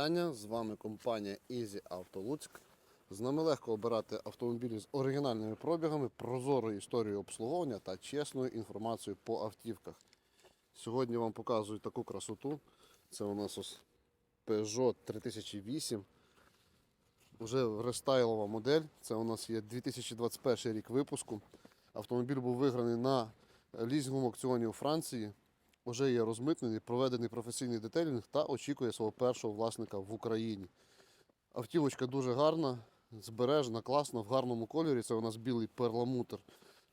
Вітання, з вами компанія Easy Auto Луцьк. З нами легко обирати автомобілі з оригінальними пробігами, прозорою історією обслуговування та чесною інформацією по автівках. Сьогодні вам показую таку красоту. Це у нас ось Peugeot 3008. Уже рестайлова модель. Це у нас є 2021 рік випуску. Автомобіль був виграний на лізинговому аукціоні у Франції. Уже є розмитнений, проведений професійний детелінг та очікує свого першого власника в Україні. Автівочка дуже гарна, збережена, класна, в гарному кольорі. Це у нас білий перламутр.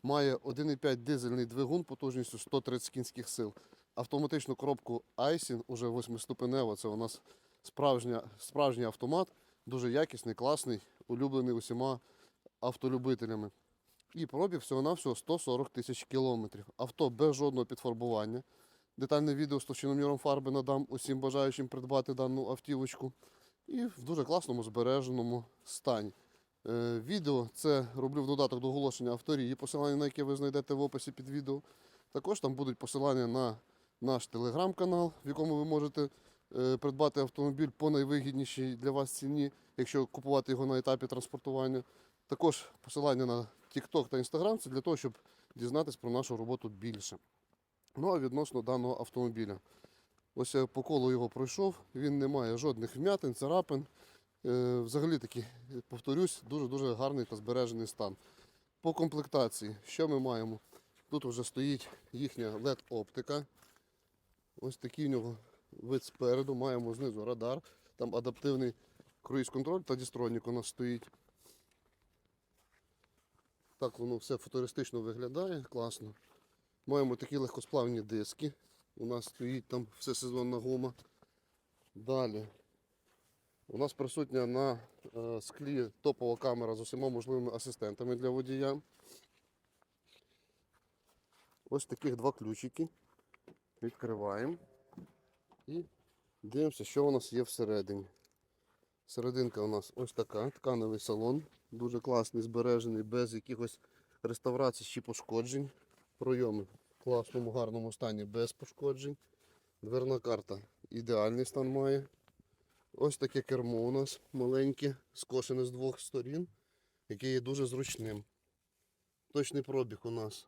Має 1,5 дизельний двигун потужністю 130 кінських сил. Автоматичну коробку Айсін, уже восьмиступенева. Це у нас справжня, справжній автомат, дуже якісний, класний, улюблений усіма автолюбителями. І пробіг всього-навсього 140 тисяч кілометрів. Авто без жодного підфарбування. Детальне відео з товщиноміром фарби надам усім бажаючим придбати дану автівочку. І в дуже класному збереженому стані. Е, відео це роблю в додаток до оголошення авторії, посилання на яке ви знайдете в описі під відео. Також там будуть посилання на наш телеграм-канал, в якому ви можете е, придбати автомобіль по найвигіднішій для вас ціні, якщо купувати його на етапі транспортування. Також посилання на TikTok та Instagram це для того, щоб дізнатись про нашу роботу більше. Ну а відносно даного автомобіля. Ось я по колу його пройшов, він не має жодних вмятин, царапин. Е, Взагалі таки, повторюсь, дуже-дуже гарний та збережений стан. По комплектації, що ми маємо? Тут вже стоїть їхня LED-оптика. Ось такий в нього вид спереду, маємо знизу радар, там адаптивний круїз-контроль та дістронік у нас стоїть. Так воно все футуристично виглядає, класно. Маємо такі легкосплавні диски. У нас стоїть там всесезонна гума. Далі. У нас присутня на е, склі топова камера з усіма можливими асистентами для водія. Ось таких два ключики. Відкриваємо і дивимося, що у нас є всередині. Серединка у нас ось така, тканевий салон, дуже класний, збережений, без якихось реставрацій чи пошкоджень. Пройоми в класному, гарному стані, без пошкоджень. Дверна карта ідеальний стан має. Ось таке кермо у нас маленьке, скошене з двох сторін, яке є дуже зручним. Точний пробіг у нас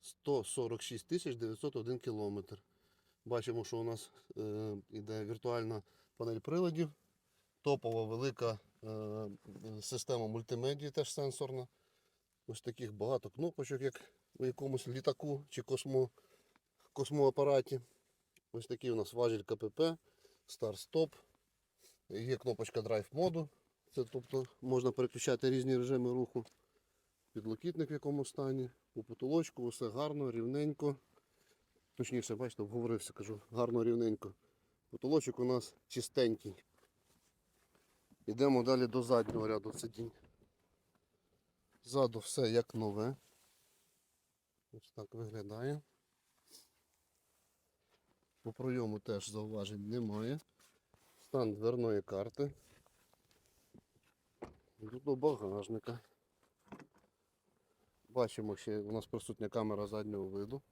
146 тисяч 901 кілометр. Бачимо, що у нас е, іде віртуальна панель приладів, топова велика е, система мультимедії, теж сенсорна. Ось таких багато кнопочок, як у якомусь літаку чи космо, космоапараті. Ось такий у нас важіль КПП, старт-стоп. Є кнопочка драйв моду. Це тобто можна переключати різні режими руху. Підлокітник в якому стані, у потолочку, все гарно, рівненько. Точніше, бачите, обговорився, кажу, гарно рівненько. Потолочок у нас чистенький. Йдемо далі до заднього ряду сидінь. Ззаду все як нове. Ось так виглядає. По пройому теж зауважень немає. Стан дверної карти. До багажника. Бачимо, ще у нас присутня камера заднього виду.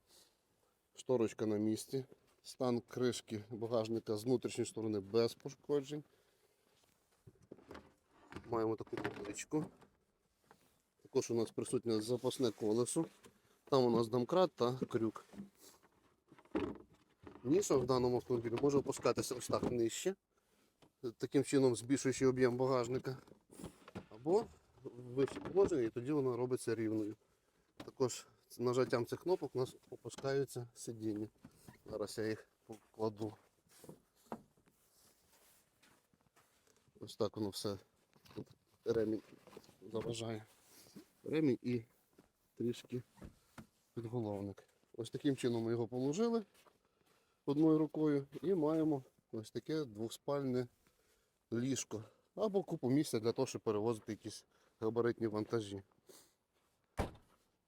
Шторочка на місці. Стан кришки багажника з внутрішньої сторони без пошкоджень. Маємо таку табличку. Також у нас присутнє запасне колесо. Там у нас домкрат та крюк. Ніша в даному автомобілі може опускатися ось так нижче, таким чином збільшуючи об'єм багажника. Або вище положення і тоді вона робиться рівною. Також нажаттям цих кнопок у нас опускаються сидіння. Зараз я їх покладу. Ось так воно все. Ремінь заважає. Ремінь і трішки підголовник. Ось таким чином ми його положили одною рукою і маємо ось таке двоспальне ліжко або купу місця для того, щоб перевозити якісь габаритні вантажі.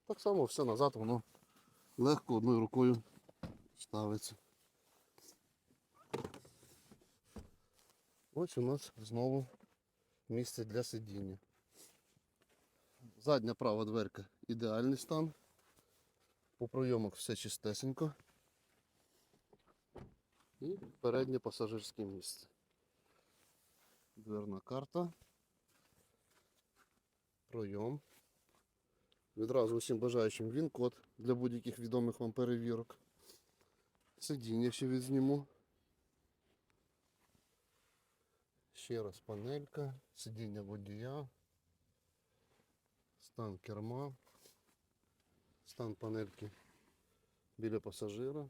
Так само все назад воно легко одною рукою ставиться. Ось у нас знову місце для сидіння. Задня права дверка ідеальний стан. По пройомах все чистесенько. І переднє пасажирське місце. Дверна карта. Пройом. Відразу усім бажаючим він код для будь-яких відомих вам перевірок. Сидіння ще відзніму. Ще раз панелька, сидіння водія, стан керма, стан панельки біля пасажира.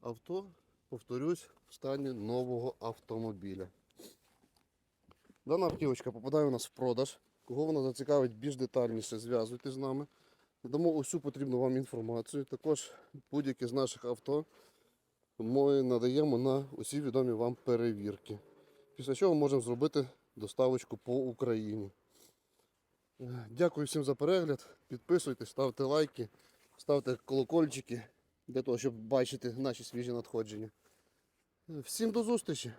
Авто, повторюсь, в стані нового автомобіля. Дана автівочка попадає у нас в продаж. Кого вона зацікавить більш детальніше, зв'язуйтесь з нами. Дамо усю потрібну вам інформацію. Також будь-яке з наших авто ми надаємо на усі відомі вам перевірки. Після чого можемо зробити доставочку по Україні. Дякую всім за перегляд. Підписуйтесь, ставте лайки, ставте колокольчики для того, щоб бачити наші свіжі надходження. Всім до зустрічі!